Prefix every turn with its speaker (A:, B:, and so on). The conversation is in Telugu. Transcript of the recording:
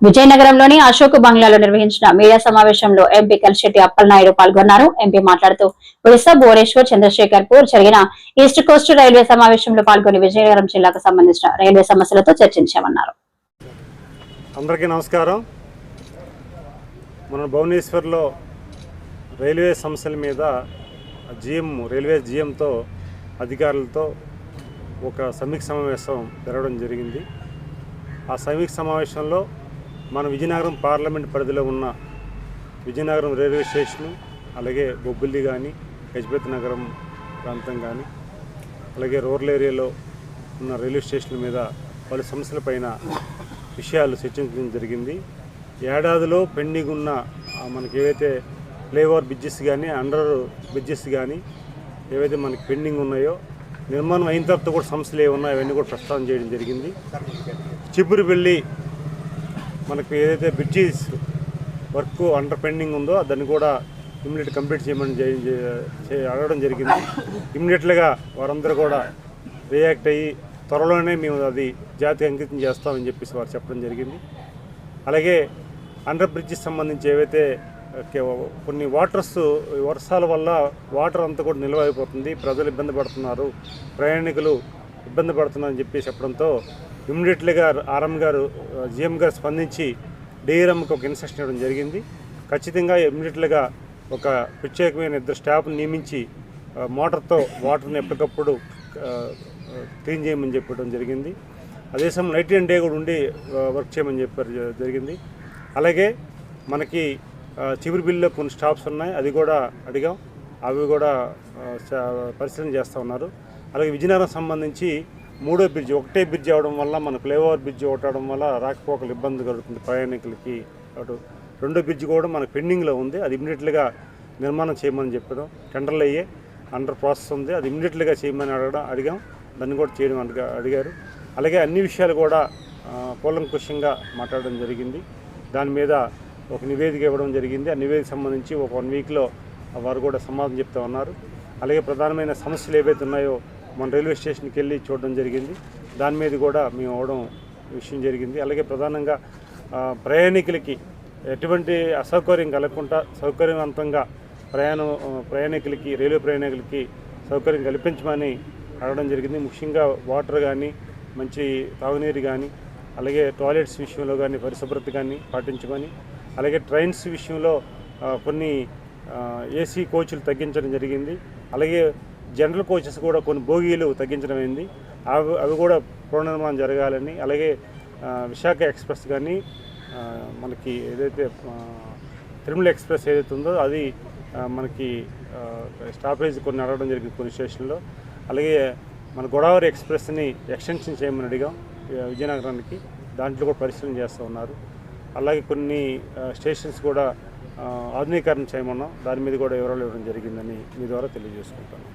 A: విజయనగరంలోని అశోక్ బంగ్లాలో నిర్వహించిన మీడియా సమావేశంలో ఎంపీ కలిశెట్టి అప్పలనాయుడు పాల్గొన్నారు. ఎంపీ మాట్లాడుతూ ఒడిశా భువనేశ్వర్ చంద్రశేఖర్ పూర్ జరిగిన ఈస్ట్ కోస్ట్ రైల్వే సమావేశంలో పాల్గొని విజయనగరం జిల్లాకు సంబంధించిన రైల్వే సమస్యలతో చర్చించామన్నారు.
B: అందరికీ నమస్కారం. మన భువనేశ్వర్లో రైల్వే సమస్యల మీద జిఎం రైల్వే జిఎంతో అధికారులతో ఒక సమీక్ష సమావేశం జరగడం జరిగింది. ఆ సమీక్ష సమావేశంలో మన విజయనగరం పార్లమెంట్ పరిధిలో ఉన్న విజయనగరం రైల్వే స్టేషను అలాగే బొబ్బిల్లి కానీ గజపతి నగరం ప్రాంతం కానీ అలాగే రూరల్ ఏరియాలో ఉన్న రైల్వే స్టేషన్ల మీద పలు సమస్యలపైన విషయాలు చర్చించడం జరిగింది. ఏడాదిలో పెండింగ్ ఉన్న మనకి ఏవైతే ఫ్లైఓవర్ బ్రిడ్జెస్ కానీ అండర్ బ్రిడ్జెస్ కానీ ఏవైతే మనకి పెండింగ్ ఉన్నాయో నిర్మాణం అయిన తర్వాత కూడా సమస్యలు ఏమున్నాయో అవన్నీ కూడా ప్రస్తావన చేయడం జరిగింది. చిబురు వెళ్ళి మనకు ఏదైతే బ్రిడ్జెస్ వర్క్ అండర్ పెండింగ్ ఉందో దాన్ని కూడా ఇమ్మీడియట్ కంప్లీట్ చేయమని అడగడం జరిగింది. ఇమ్మీడియట్గా వారందరూ కూడా రియాక్ట్ అయ్యి త్వరలోనే మేము అది జాతికి అంకితం చేస్తామని చెప్పేసి వారు చెప్పడం జరిగింది. అలాగే అండర్ బ్రిడ్జెస్ సంబంధించి ఏవైతే కొన్ని వాటర్స్ వర్షాల వల్ల వాటర్ అంతా కూడా నిల్వ అయిపోతుంది ప్రజలు ఇబ్బంది పడుతున్నారు ప్రయాణికులు ఇబ్బంది పడుతున్నారని చెప్పి చెప్పడంతో ఇమ్మీడియట్లీగా ఆర్ఎం గారు జిఎం గారు స్పందించి డిఆర్ఎంకి ఒక ఇన్స్ట్రక్షన్ ఇవ్వడం జరిగింది. ఖచ్చితంగా ఇమ్మీడియట్లీగా ఒక ప్రత్యేకమైన ఇద్దరు స్టాఫ్ని నియమించి మోటార్తో వాటర్ని ఎప్పటికప్పుడు క్లీన్ చేయమని చెప్పడం జరిగింది. అదే సమయం నైట్ అండ్ డే కూడా ఉండి వర్క్ చేయమని చెప్పారు జరిగింది. అలాగే మనకి చివరి బిల్లులో కొన్ని స్టాప్స్ ఉన్నాయి. అది కూడా అడిగాం. అవి కూడా పరిశీలన చేస్తూ ఉన్నారు. అలాగే విజయనగరం సంబంధించి మూడో బ్రిడ్జ్ ఒకటే బ్రిడ్జ్ అవడం వల్ల మన ఫ్లైఓవర్ బ్రిడ్జ్ ఒకటి వల్ల రాకపోకలు ఇబ్బంది కలుగుతుంది ప్రయాణికులకి. అటు రెండో బ్రిడ్జ్ కూడా మనకు పెండింగ్లో ఉంది. అది ఇమ్మీడియట్గా నిర్మాణం చేయమని చెప్పడం టెండర్లు అయ్యే అండర్ ప్రాసెస్ ఉంది. అది ఇమ్మీడియట్గా చేయమని అడగడం అడిగాం. దాన్ని కూడా చేయడం అడిగా అడిగారు. అలాగే అన్ని విషయాలు కూడా కూలంకుషంగా మాట్లాడడం జరిగింది. దాని మీద ఒక నివేదిక ఇవ్వడం జరిగింది. ఆ నివేదిక సంబంధించి ఒక వన్ వీక్లో వారు కూడా సమాధానం చెప్తా ఉన్నారు. అలాగే ప్రధానమైన సమస్యలు ఏవైతే ఉన్నాయో మన రైల్వే స్టేషన్కి వెళ్ళి చూడడం జరిగింది. దాని మీద కూడా మేము అవడం విషయం జరిగింది. అలాగే ప్రధానంగా ప్రయాణికులకి ఎటువంటి అసౌకర్యం కలగకుండా సౌకర్యవంతంగా ప్రయాణం ప్రయాణికులకి రైల్వే ప్రయాణికులకి సౌకర్యం కల్పించమని అడగడం జరిగింది. ముఖ్యంగా వాటర్ కానీ మంచి తాగునీరు కానీ అలాగే టాయిలెట్స్ విషయంలో కానీ పరిశుభ్రత కానీ పాటించమని అలాగే ట్రైన్స్ విషయంలో కొన్ని ఏసీ కోచ్లు తగ్గించడం జరిగింది. అలాగే జనరల్ కోచెస్ కూడా కొన్ని బోగీలు తగ్గించడం అయింది. అవి అవి కూడా పునర్నిర్మాణం జరగాలని అలాగే విశాఖ ఎక్స్ప్రెస్ కానీ మనకి ఏదైతే తిరుమల ఎక్స్ప్రెస్ ఏదైతే ఉందో అది మనకి స్టాపేజ్ కొన్ని అడగడం జరిగింది కొన్ని స్టేషన్లో. అలాగే మన గోదావరి ఎక్స్ప్రెస్ని ఎక్స్టెన్షన్ చేయమని అడిగాం విజయనగరానికి. దాంట్లో కూడా పరిశీలన చేస్తూ ఉన్నారు. అలాగే కొన్ని స్టేషన్స్ కూడా ఆధునీకరణ చేయమన్నాం. దాని మీద కూడా వివరాలు ఇవ్వడం జరిగిందని మీ ద్వారా తెలియజేసుకుంటాను